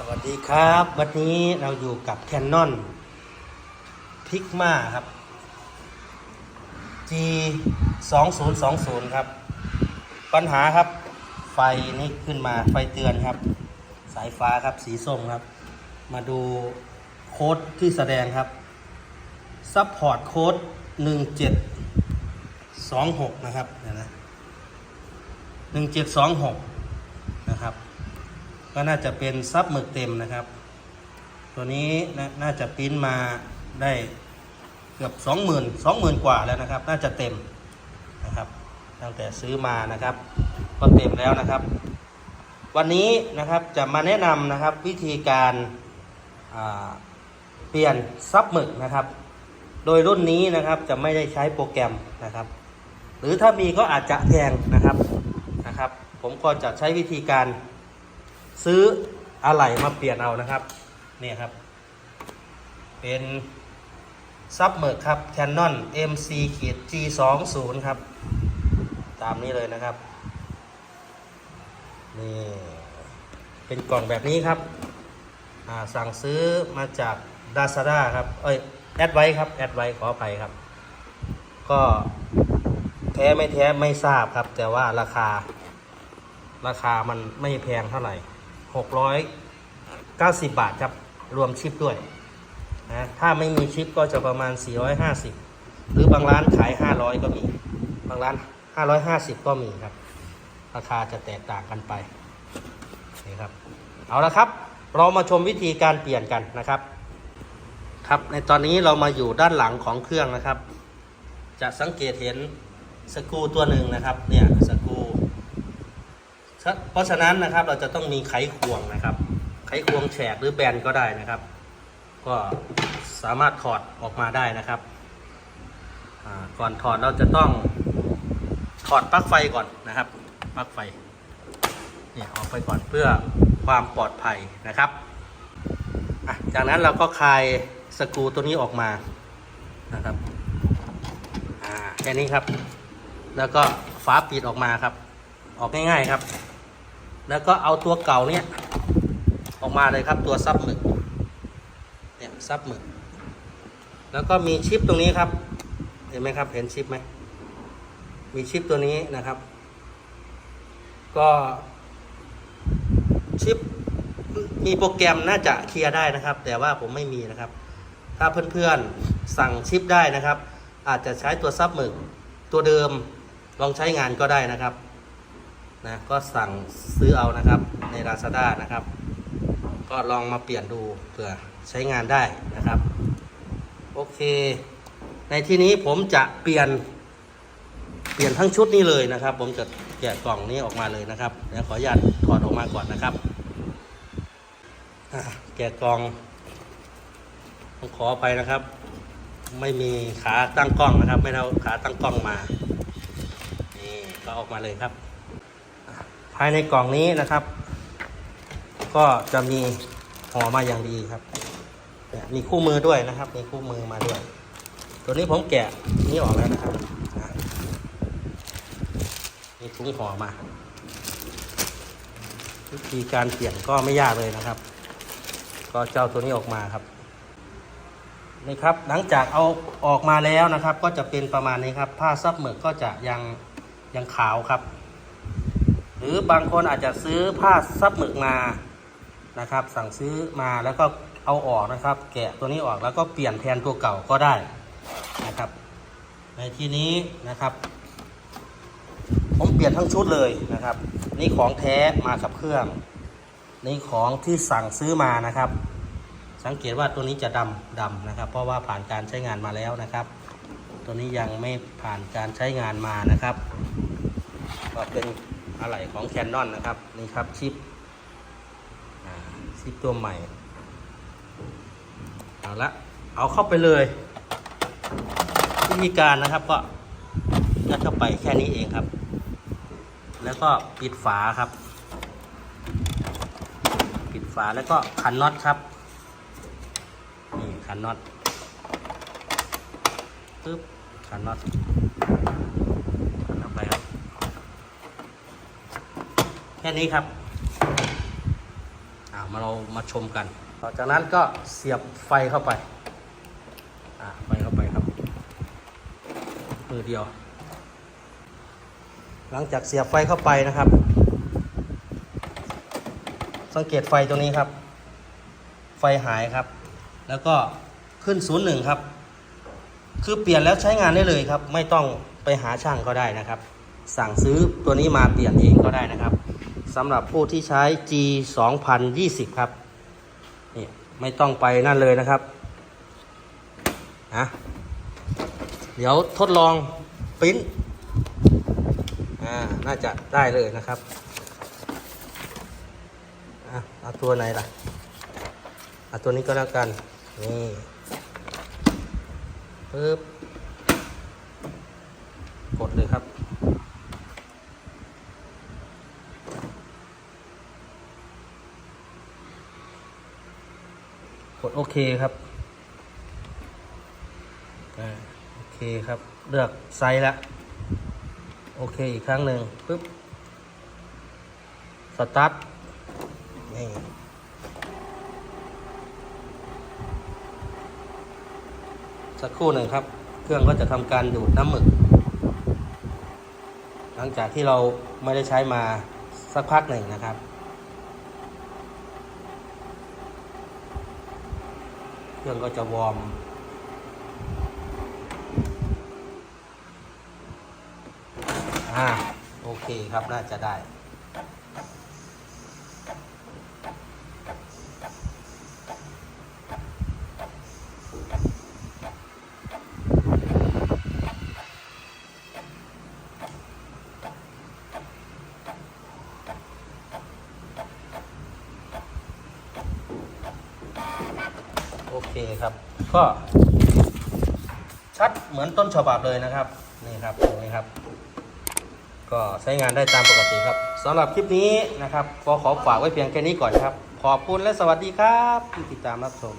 สวัสดีครับ วันนี้เราอยู่กับ Canon Pigma ครับ G 2 0 2 0ครับ ปัญหาครับ ไฟนี่ขึ้นมาไฟเตือนครับ สายฟ้าครับสีส้มครับ มาดูโค้ดที่แสดงครับ Support โค้ด1726 นะครับเดี๋ยวนะ1726นะครับ ก็น่าจะเป็นซับหมึกเต็มนะครับ ตัวนี้นน่าจะปริ้นมาได้เกือบสองหมื่นสองหมื่นกว่าแล้วนะครับ น่าจะเต็มนะครับ ตั้งแต่ซื้อมานะครับ ก็เต็มแล้วนะครับ วันนี้นะครับจะมาแนะนำนะครับวิธีการเปลี่ยนซับหมึกนะครับ โดยรุ่นนี้นะครับจะไม่ได้ใช้โปรแกรมนะครับ หรือถ้ามีก็อาจจะแพงนะครับนะครับ ผมก็จะใช้วิธีการ ซื้ออะไหล่มาเปลี่ยนเอานะครับเนี่ยครับ เป็นซับเมอร์ครับ Canon MC ขีด G 2 0ครับ ตามนี้เลยนะครับ นี่ เป็นกล่องแบบนี้ครับอ่าสั่งซื้อมาจาก Lazada ครับ เอ้ย แอดไว้ครับ แอดไว้ขออภัยครับ ก็แท้ไม่แท้ไม่ทราบครับ แต่ว่าราคา ราคามันไม่แพงเท่าไหร่ 690 บาทครับ รวมชิปด้วยนะถ้าไม่มีชิปก็จะประมาณ 450 หรือบางร้านขาย 500 ก็มี บางร้าน 550 ก็มีครับ ราคาจะแตกต่างกันไปนี่ครับเอาละครับ เรามาชมวิธีการเปลี่ยนกันนะครับ ครับในตอนนี้เรามาอยู่ด้านหลังของเครื่องนะครับ จะสังเกตเห็นสกูตัวหนึ่งนะครับ เนี่ยสกู เพราะฉะนั้นนะครับเราจะต้องมีไขควงนะครับ ไขควงแฉกหรือแบนก็ได้นะครับ ก็สามารถถอดออกมาได้นะครับก่อนถอดเราจะต้องถอดปลั๊กไฟก่อนนะครับปลั๊กไฟเนี่ยออกไปก่อนเพื่อความปลอดภัยนะครับจากนั้นเราก็คลายสกรูตัวนี้ออกมานะครับอ่าแค่นี้ครับ แล้วก็ฝาปิดออกมาครับ ออกง่ายๆครับ แล้วก็เอาตัวเก่าเนี่ยออกมาเลยครับตัวซับหมึกเนี่ยซับหมึก แล้วก็มีชิปตรงนี้ครับ เห็นไหมครับ เห็นชิปไหมมีชิปตัวนี้นะครับ ก็ชิปมีโปรแกรมน่าจะเคลียร์ได้นะครับ แต่ว่าผมไม่มีนะครับ ถ้าเพื่อนๆสั่งชิปได้นะครับ อาจจะใช้ตัวซับหมึกตัวเดิมลองใช้งานก็ได้นะครับ นะก็สั่งซื้อเอานะครับใน Lazada นะครับ ก็ลองมาเปลี่ยนดูเผื่อใช้งานได้นะครับ โอเค ในที่นี้ผมจะเปลี่ยน เปลี่ยนทั้งชุดนี้เลยนะครับ ผมจะแกะกล่องนี้ออกมาเลยนะครับเดี๋ยวขออนุญาตถอดออกมาก่อนนะครับแกะกล่องต้องขอไปนะครับ ไม่มีขาตั้งกล้องนะครับ ไม่เอาขาตั้งกล้องมานี่ก็ออกมาเลยครับ ภายในกล่องนี้นะครับ ก็จะมีห่อมาอย่างดีครับมีคู่มือด้วยนะครับ มีคู่มือมาด้วย ตัวนี้ผมแกะนี่ออกแล้วนะครับมีถุงห่อมาวิธีการเปลี่ยนก็ไม่ยากเลยนะครับ ก็เจ้าตัวนี้ออกมาครับนี่ครับหลังจากเอาออกมาแล้วนะครับ ก็จะเป็นประมาณนี้ครับ ผ้าซับหมึกก็จะยังยังขาวครับ รือบางคนอาจจะซื้อผ้าซับหมึกมานะครับ สั่งซื้อมาแล้วก็เอาออกนะครับ แกะตัวนี้ออกแล้วก็เปลี่ยนแทนตัวเก่าก็ได้นะครับ ในที่นี้นะครับ ผมเปลี่ยนทั้งชุดเลยนะครับ นี่ของแท้มากับเครื่อง นี่ของที่สั่งซื้อมานะครับ สังเกตว่าตัวนี้จะดำดำนะครับ เพราะว่าผ่านการใช้งานมาแล้วนะครับ ตัวนี้ยังไม่ผ่านการใช้งานมานะครับก็เป็น อะไหล่ของ Canon นะครับ นี่ครับชิปชิปตัวใหม่ เอาละ เอาเข้าไปเลย วิธีการนะครับก็ยัดเข้าไปแค่นี้เองครับ แล้วก็ปิดฝาครับ ปิดฝาแล้วก็ขันน็อตครับนี่ขันน็อตปึ๊บขันน็อตขันออกไปครับ แค่นี้ครับอ่ามาเรามาชมกัน ต่อจากนั้นก็เสียบไฟเข้าไปอ่าไฟเข้าไปครับมือเดียว หลังจากเสียบไฟเข้าไปนะครับ สังเกตไฟตรงนี้ครับ ไฟหายครับ แล้วก็ขึ้นศูนย์หนึ่งครับ คือเปลี่ยนแล้วใช้งานได้เลยครับ ไม่ต้องไปหาช่างก็ได้นะครับ สั่งซื้อตัวนี้มาเปลี่ยนเองก็ได้นะครับ สำหรับผู้ที่ใช้ G 2020 ครับ นี่ไม่ต้องไปนั่นเลยนะครับนะเดี๋ยวทดลองปริ้นอ่า น่าจะได้เลยนะครับอะเอาตัวไหนล่ะเอาตัวนี้ก็แล้วกัน นี่ปึ๊บกดเลยครับ ดโอเคครับโอเคครับ เลือกไซส์ละ โอเคอีกครั้งหนึ่งปึ๊บ สตาร์ทนี่สักครู่หนึ่งครับ เครื่องก็จะทำการดูดน้ำหมึก หลังจากที่เราไม่ได้ใช้มาสักพักหนึ่งนะครับ เครื่องก็จะวอร์มอ่าโอเคครับน่าจะได้ โอ เคครับ ก็ ชัดเหมือนต้นฉบับเลยนะครับ นี่ครับตรงนี้ครับ ก็ใช้งานได้ตามปกติครับสำหรับคลิปนี้นะครับ ก็ขอฝากไว้เพียงแค่นี้ก่อนครับ ขอบคุณและสวัสดีครับ ที่ติดตามรับชม